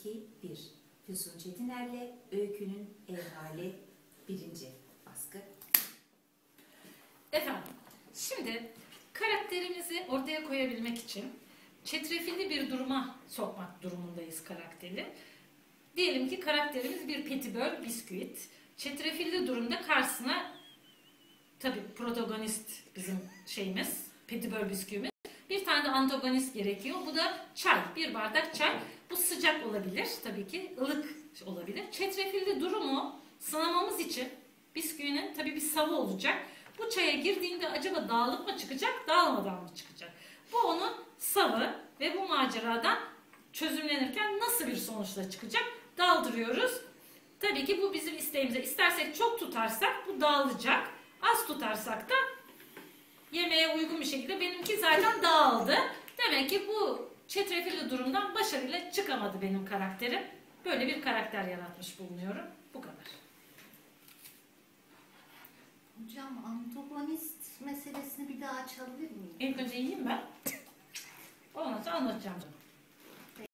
2, 1. Füsun Çetiner'le Öykünün Ev Hali 1. baskı. Efendim, şimdi karakterimizi ortaya koyabilmek için çetrefilli bir duruma sokmak durumundayız karakteri. Diyelim ki karakterimiz bir petibör bisküvit. Çetrefilli durumda karşısına tabii protagonist bizim şeyimiz, petibör bisküvimiz. Bir tane de antagonist gerekiyor. Bu da çay, bir bardak çay. Bu sıcak olabilir tabii ki, ılık olabilir. Çetrefilli durumu sınamamız için bisküvinin tabii bir savı olacak. Bu çaya girdiğinde acaba dağılıp mı çıkacak, dağılmadan mı çıkacak? Bu onun savı ve bu maceradan çözümlenirken nasıl bir sonuçla çıkacak? Daldırıyoruz. Tabii ki bu bizim isteğimize. İstersek çok tutarsak bu dağılacak. Az tutarsak da yemeğe uygun bir şekilde benimki zaten dağıldı. Demek ki bu çetrefilli durumdan başarıyla çıkamadı benim karakterim. Böyle bir karakter yaratmış bulunuyorum. Bu kadar. Hocam antagonist meselesini bir daha açabilir miyim? İlk önce yiyeyim ben. Ondan sonra anlatacağım.